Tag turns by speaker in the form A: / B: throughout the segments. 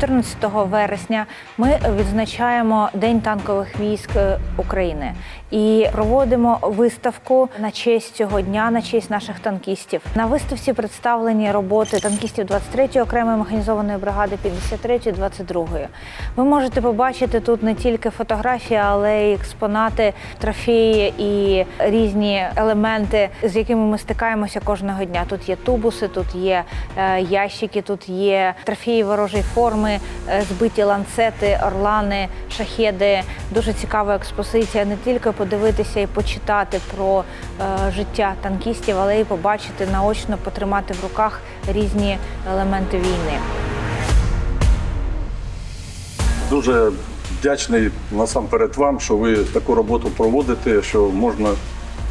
A: 14 вересня ми відзначаємо День танкових військ е, України і проводимо виставку на честь цього дня, на честь наших танкістів. На виставці представлені роботи танкістів 23-ї окремої механізованої бригади, 53-ї, 22-ї. Ви можете побачити тут не тільки фотографії, але й експонати, трофеї і різні елементи, з якими ми стикаємося кожного дня. Тут є тубуси, тут є е, ящики, тут є трофеї ворожої форми, е, збиті ланцети, орлани, шахеди. Дуже цікава експозиція. Не тільки подивитися і почитати про е, життя танкістів, але й побачити наочно, потримати в руках різні елементи війни.
B: Дуже вдячний насамперед вам, що ви таку роботу проводите, що можна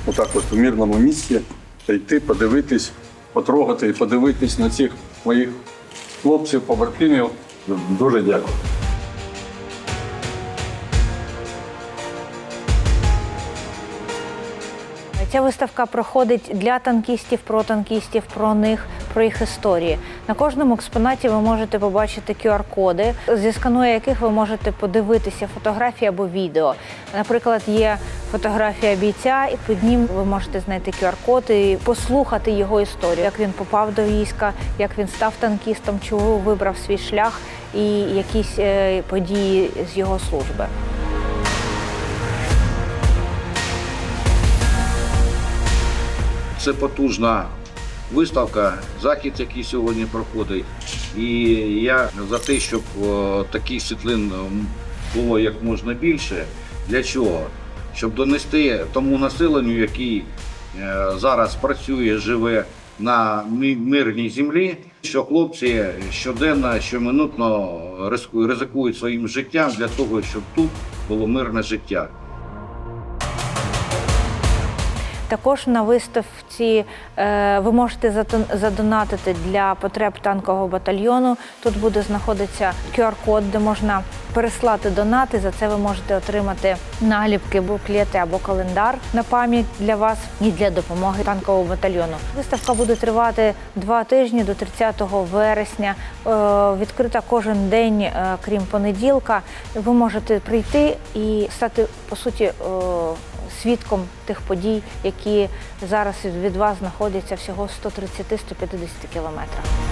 B: отак от в мирному місці йти, подивитись, потрогати і подивитись на цих моїх хлопців, побратимів. Дуже дякую.
A: Ця виставка проходить для танкістів, про танкістів, про них, про їх історії. На кожному експонаті ви можете побачити QR-коди, зі сканує яких ви можете подивитися фотографії або відео. Наприклад, є фотографія бійця, і під ним ви можете знайти QR-код і послухати його історію, як він попав до війська, як він став танкістом, чого вибрав свій шлях і якісь е, події з його служби.
C: Це потужна виставка, захід, який сьогодні проходить. І я за те, щоб таких світлин було як можна більше. Для чого? Щоб донести тому населенню, який е, зараз працює, живе на мирній землі, що хлопці щоденно, щоминутно ризикують своїм життям для того, щоб тут було мирне життя.
A: Також на виставці е, ви можете задонатити для потреб танкового батальйону. Тут буде знаходитися QR-код, де можна переслати донати. За це ви можете отримати наліпки, буклети або календар на пам'ять для вас і для допомоги танковому батальйону. Виставка буде тривати два тижні до 30 вересня. Е, Відкрита кожен день, е, крім понеділка. Ви можете прийти і стати по суті. Свідком тих подій, які зараз від вас знаходяться всього 130-150 кілометрах.